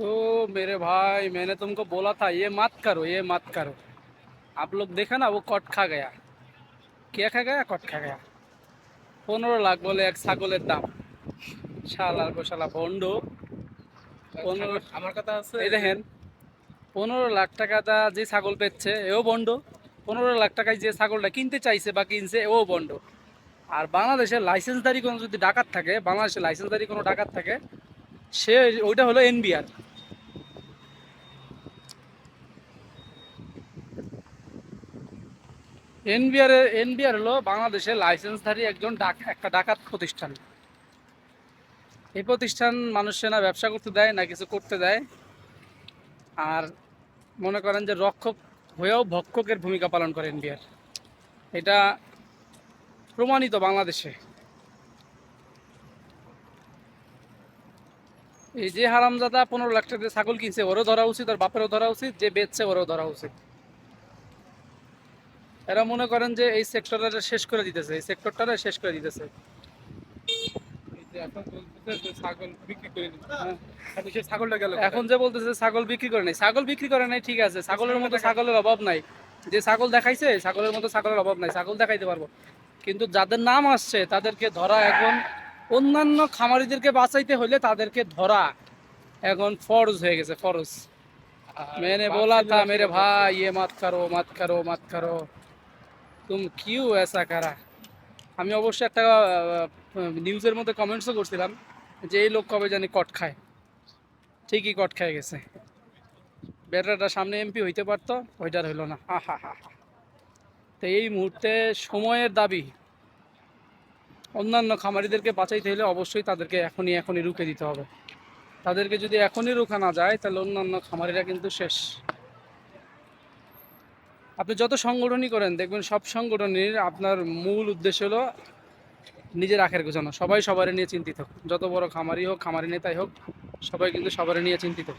ओ मेरे भाई मैंने तुमको बोला था ये मत करो ये मत करो आप लोग देखा ना वो कट खा गया क्या खा गया কট খা গয়া পনেরো লাখ বলে এক ছাগলের দাম শালার গোশালা বন্ড পনেরো আমার কথা আছে এই দেখেন পনেরো লাখ টাকাটা যে ছাগল পেচ্ছে এও বন্ড পনেরো লাখ টাকায় যে ছাগলটা কিনতে চাইছে বা কিনছে এও বন্ড আর বাংলাদেশের লাইসেন্সদারি কোনো যদি ডাকাত থাকে বাংলাদেশের লাইসেন্সদারি কোনো ডাকাত থাকে সে ওইটা হলো এনবিআর এনবিআর এনবিআর হলো বাংলাদেশের লাইসেন্সধারী একজন একটা ডাকাত প্রতিষ্ঠান। এই প্রতিষ্ঠান মানুষে না ব্যবসা করতে দেয় না কিছু করতে দেয়। আর মনে করেন যে রক্ষক হয়েও ভক্ষকের ভূমিকা পালন করে এনবিআর। এটা প্রমাণিত বাংলাদেশে। এই যে হারামজাদা পনেরো লাখ টাকা ছাগল কিনছে, ওরও ধরা উচিত আর বাপেরও ধরা উচিত, যে বেচছে ওরও ধরা উচিত। এরা মনে করেন যে এই সেক্টরটা শেষ করে দিতেছে এই সেক্টরটা শেষ করে দিতেছে। এখন যে বলতেছে ছাগল বিক্রি করে নাই ছাগল বিক্রি করে নাই ঠিক আছে ছাগলের মতো ছাগলের অভাব নাই। যে ছাগল দেখাইছে ছাগলের মতো ছাগলের অভাব নাই ছাগল দেখাইতে পারব। কিন্তু যাদের নাম আসছে তাদেরকে ধরা এখন অন্যান্য খামারিদেরকে বাঁচাইতে হলে তাদেরকে ধরা এখন ফরজ হয়ে গেছে ফরজ। মেনে বলা তা মেরে ভাই এ মাত কারও মাত কারও মাত কারও। তুম কিউ এসা কারা আমি অবশ্য একটা নিউজের মধ্যে কমেন্টসও করছিলাম যে এই লোক কবে জানি কট খায়। ঠিকই কট খায় গেছে। বেটারটা সামনে এমপি হইতে পারতো ওইটার হইল না। হা হা হা। তো এই মুহূর্তে সময়ের দাবি, অন্যান্য খামারিদেরকে বাঁচাইতে হলে অবশ্যই তাদেরকে এখনই এখনই রুখে দিতে হবে। তাদেরকে যদি এখনই রুখা না যায়, তাহলে অন্যান্য খামারিরা কিন্তু শেষ। আপনি যত সংগঠনই করেন, দেখবেন সব সংগঠনের আপনার মূল উদ্দেশ্য হলো নিজের আখের গোছানো। সবাই সবার নিয়ে চিন্তিত। যত বড় খামারি হোক, খামারি নেতাই হোক, সবাই কিন্তু সবার নিয়ে চিন্তিত।